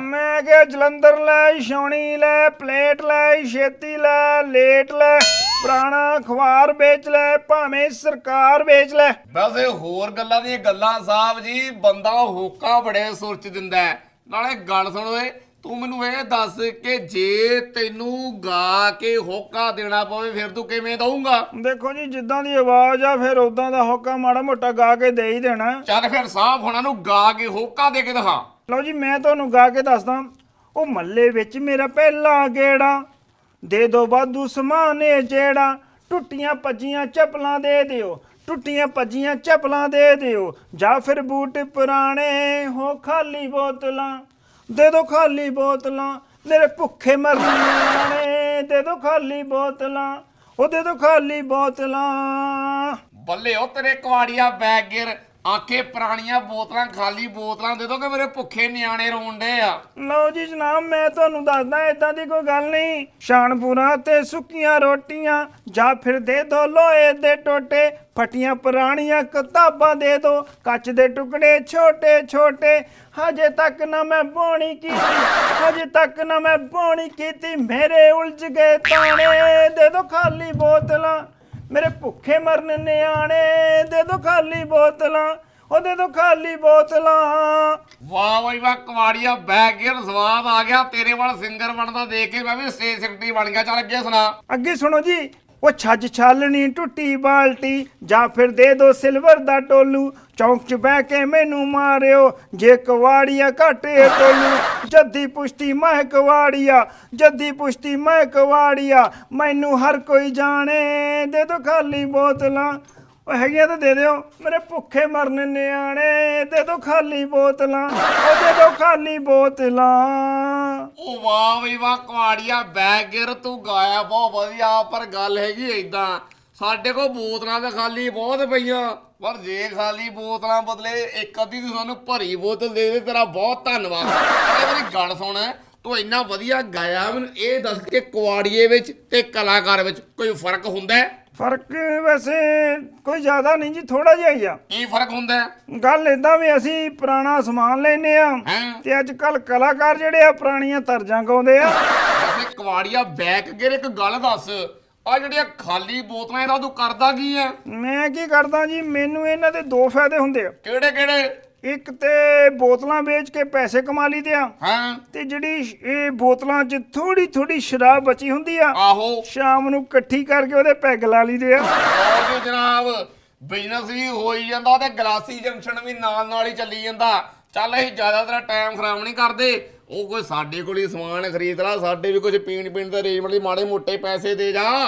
ਮੈਂ ਕਿਹਾ ਜਲੰਧਰ ਲੈ ਛਾਉਣੀ ਲੈ ਪਲੇਟ ਲੈ ਛੇਤੀ ਲੈ ਲੇਟ ਲੈ ਪੁਰਾਣਾ ਅਖਬਾਰ ਵੇਚ ਲੈ ਭਾਵੇਂ ਸਰਕਾਰ ਵੇਚ ਲੈ। ਵੈਸੇ ਹੋਰ ਗੱਲਾਂ ਦੀਆਂ ਗੱਲਾਂ ਸਾਹਿਬ ਜੀ ਬੰਦਾ ਹੋਕਾ ਬੜੇ ਸੁਰਚ ਦਿੰਦਾ ਹੈ। ਨਾਲੇ ਗੱਲ ਸੁਣ ਓਏ ਤੂੰ ਮੈਨੂੰ ਇਹ ਦੱਸ ਕਿ ਜੇ ਤੈਨੂੰ ਗਾ ਕੇ ਹੋਕਾ ਦੇਣਾ ਪਵੇ ਫਿਰ ਤੂੰ ਕਿਵੇਂ ਦਊਂਗਾ? ਦੇਖੋ ਜੀ ਜਿੱਦਾਂ ਦੀ ਆਵਾਜ਼ ਆ ਫਿਰ ਉਦਾਂ ਦਾ ਹੋਕਾ ਮਾੜਾ ਮੋਟਾ ਗਾ ਕੇ ਦੇ ਹੀ ਦੇਣਾ। ਚੱਲ ਫਿਰ ਸਾਹਿਬ ਹੁਣਾਂ ਨੂੰ ਗਾ ਕੇ ਹੋਕਾ ਦੇ ਕੇ ਦਿਖਾ। ਲਓ ਜੀ, ਮੈਂ ਤੁਹਾਨੂੰ ਗਾ ਕੇ ਦੱਸਦਾ, ਉਹ ਮੱਲੇ ਵਿੱਚ ਮੇਰਾ ਪਹਿਲਾ ਗੇੜਾ, ਦੇ ਦੋ ਵਾਧੂ ਸਮਾਨੇ ਜਿਹੜਾ ਟੁੱਟੀਆਂ ਭੱਜੀਆਂ ਚੱਪਲਾਂ ਦੇ ਦਿਓ, ਟੁੱਟੀਆਂ ਭੱਜੀਆਂ ਚੱਪਲਾਂ ਦੇ ਦਿਓ, ਜਾਂ ਫਿਰ ਬੂਟ ਪੁਰਾਣੇ ਹੋ ਖਾਲੀ ਬੋਤਲਾਂ, ਦੇ ਦੋ ਖਾਲੀ ਬੋਤਲਾਂ, ਮੇਰੇ ਭੁੱਖੇ ਮਰਨੇ ਦੇ ਦੋ ਖਾਲੀ ਬੋਤਲਾਂ, ਉਹ ਦੇ ਦੋ ਖਾਲੀ ਬੋਤਲਾਂ। ਬੱਲੇ, ਉਹ ਤੇਰੇ ਕੁਆੜੀਆ ਬੈਗਰ ਆਖੇ, ਪੁਰਾਣੀਆਂ ਬੋਤਲਾਂ, ਖਾਲੀ ਬੋਤਲਾਂ ਦੇ ਦੋ ਕਿ ਮੇਰੇ ਭੁੱਖੇ ਨਿਆਣੇ ਰੋਂਡੇ ਆ। ਲਓ ਜੀ ਜਨਾਬ, ਮੈਂ ਤੁਹਾਨੂੰ ਦੱਸਦਾ ਇਦਾਂ ਦੀ ਕੋਈ ਗੱਲ ਨਹੀਂ। ਸ਼ਾਨਪੁਰਾ ਤੇ ਸੁੱਕੀਆਂ ਰੋਟੀਆਂ, ਜਾਂ ਫਿਰ ਦੇ ਦੋ ਲੋਹੇ ਦੇ ਟੋਟੇ, ਫਟੀਆਂ ਪੁਰਾਣੀਆਂ ਕਿਤਾਬਾਂ ਦੇ ਦੋ ਕੱਚ ਦੇ ਟੁਕੜੇ ਛੋਟੇ ਛੋਟੇ, ਹਜੇ ਤੱਕ ਨਾ ਮੈਂ ਬੋਣੀ ਕੀਤੀ, ਹਜੇ ਤੱਕ ਨਾ ਮੈਂ ਬੋਣੀ ਕੀਤੀ। ਮੇਰੇ ਉਲਝ ਗਏ ਤਾਣੇ, ਦੇ ਦੋ ਖਾਲੀ ਬੋਤਲਾਂ। ਮੇਰੇ ਭੁੱਖੇ ਮਰਨ ਨਿਆਣੇ ਦੇ ਦੋ ਖਾਲੀ ਬੋਤਲਾਂ ਉਹ ਦੇ ਦੋ ਖਾਲੀ ਬੋਤਲਾਂ। ਵਾਹ ਬਈ ਵਾਹ ਕੁਆੜੀਆ ਬੈਗ ਗਿਰ ਸਵਾਦ ਆ ਗਿਆ। ਤੇਰੇ ਵਾਲ ਸਿੰਗਰ ਬਣਦਾ ਦੇਖ ਕੇ ਮੈਂ ਵੀ ਸਟੇਜ ਸੈਕਟਰੀ ਬਣ ਗਿਆ। ਚੱਲ ਅੱਗੇ ਸੁਣਾ। ਅੱਗੇ ਸੁਣੋ ਜੀ ਉਹ ਛੱਜ ਛਾਲਣੀ ਟੁੱਟੀ ਬਾਲਟੀ ਜਾਂ ਫਿਰ ਦੇ ਦੋ ਸਿਲਵਰ ਦਾ ਟੋਲੂ। ਚੌਂਕ 'ਚ ਬਹਿ ਕੇ ਮੈਨੂੰ ਮਾਰਿਓ, ਜੇ ਕਵਾੜੀਆ ਘਾਟੇ ਟੋਲੂ ਜੱਦੀ ਪੁਸ਼ਤੀ ਮੈਂ ਕਵਾੜੀਆ, ਜੱਦੀ ਪੁਸ਼ਤੀ ਮੈਂ ਕਵਾੜੀਆ। ਮੈਨੂੰ ਹਰ ਕੋਈ ਜਾਣੇ, ਦੇ ਦੋ ਖਾਲੀ ਬੋਤਲਾਂ। ਉਹ ਹੈਗੀਆਂ ਤਾਂ ਦੇ ਦਿਓ, ਮੇਰੇ ਭੁੱਖੇ ਮਰਨ ਨਿਆਣੇ, ਦੇ ਦੋ ਖਾਲੀ ਬੋਤਲਾਂ। ਉਹ ਦੇ ਦੋ ਖਾਲੀ ਬੋਤਲਾਂ। ਉਹ ਵਾਹ ਵੀ ਵਾਹ ਕੁਆੜੀਆ ਬੈਗ ਗਿਰ ਤੂੰ ਗਾਇਆ, ਬਹੁਤ ਵਧੀਆ, ਪਰ ਗੱਲ ਹੈਗੀ ਏਦਾਂ। ਸਾਡੇ ਕੋਲ ਬੋਤਲਾਂ ਤਾਂ ਖਾਲੀ ਬਹੁਤ ਪਈਆਂ। ਪਰ ਜੇ ਖਾਲੀ ਬੋਤਲਾਂ ਬਦਲੇ ਇੱਕ ਅੱਧੀ ਤੂੰ ਸਾਨੂੰ ਭਰੀ ਬੋਤਲ ਦੇ ਦੇ ਤੇਰਾ ਬਹੁਤ ਧੰਨਵਾਦ। ਇਹ ਮੇਰੀ ਗੱਲ ਸੁਣ ਤੂੰ ਇੰਨਾ ਵਧੀਆ ਗਾਇਆ ਮੈਨੂੰ ਇਹ ਦੱਸ ਕਿ ਕੁਆੜੀਏ ਵਿੱਚ ਤੇ ਕਲਾਕਾਰ ਵਿੱਚ ਕੋਈ ਫ਼ਰਕ ਹੁੰਦਾ ਹੈ? ਫ਼ਰਕ ਵੈਸੇ ਕੋਈ ਜ਼ਿਆਦਾ ਨਹੀਂ ਜੀ ਥੋੜਾ ਜਿਹਾ ਹੀ ਆ। ਕੀ ਫ਼ਰਕ ਹੁੰਦਾ ਹੈ? ਗੱਲ ਇਦਾਂ ਵੀ ਅਸੀਂ ਪੁਰਾਣਾ ਸਮਾਨ ਲੈਨੇ ਆ? ਤੇ ਅੱਜ ਕੱਲ ਕਲਾਕਾਰ ਜਿਹੜੇ ਆ ਪੁਰਾਣੀਆਂ ਤਰਜ਼ਾਂ ਗਾਉਂਦੇ ਆ। ਵੈਸੇ ਕੁਆੜੀਆ ਬੈਕ ਗਿਰ ਇੱਕ ਗੱਲ ਦੱਸ। ਆ ਜਿਹੜੀਆਂ ਖਾਲੀ ਬੋਤਲਾਂ ਇਹਦਾ ਤੂੰ ਕਰਦਾ ਕੀ ਹੈ ਮੈਂ ਕੀ ਕਰਦਾ ਜੀ ਮੈਨੂੰ ਇਹਨਾਂ ਦੇ ਦੋ ਫਾਇਦੇ ਹੁੰਦੇ ਆ। ਕਿਹੜੇ ਕਿਹੜੇ? ਇੱਕ ਤੇ ਬੋਤਲਾਂ ਵੇਚ ਕੇ ਪੈਸੇ ਕਮਾ ਲਈਦੇ ਆ। ਹਾਂ। ਤੇ ਜਿਹੜੀ ਇਹ ਬੋਤਲਾਂ 'ਚ ਥੋੜੀ ਥੋੜੀ ਸ਼ਰਾਬ ਬਚੀ ਹੁੰਦੀ ਆ ਆਹੋ। ਸ਼ਾਮ ਨੂੰ ਇਕੱਠੀ ਕਰਕੇ ਉਹਦੇ ਪੈਗ ਲਾ ਲਈਦੇ ਆ। ਜੀ ਜਨਾਬ ਬਿਜ਼ਨਸ ਵੀ ਹੋਈ ਜਾਂਦਾ ਤੇ ਗਲਾਸੀ ਜੰਕਸ਼ਨ ਵੀ ਨਾਲ ਨਾਲ ਹੀ ਚੱਲੀ ਜਾਂਦਾ। ਚੱਲ ਅਸੀਂ ਜ਼ਿਆਦਾਤਰ ਟਾਈਮ ਖਰਾਬ ਨਹੀਂ ਕਰਦੇ। ਉਹ ਕੋਈ ਸਾਡੇ ਕੋਲ ਹੀ ਸਮਾਨ ਖਰੀਦ ਲਾ ਸਾਡੇ ਵੀ ਕੁਝ ਪੀਣ ਪੀਣ ਦੇ ਅਰੇਂਜਮੈਂਟ ਲਈ ਮਾੜੇ ਮੋਟੇ ਪੈਸੇ ਦੇ ਜਾ।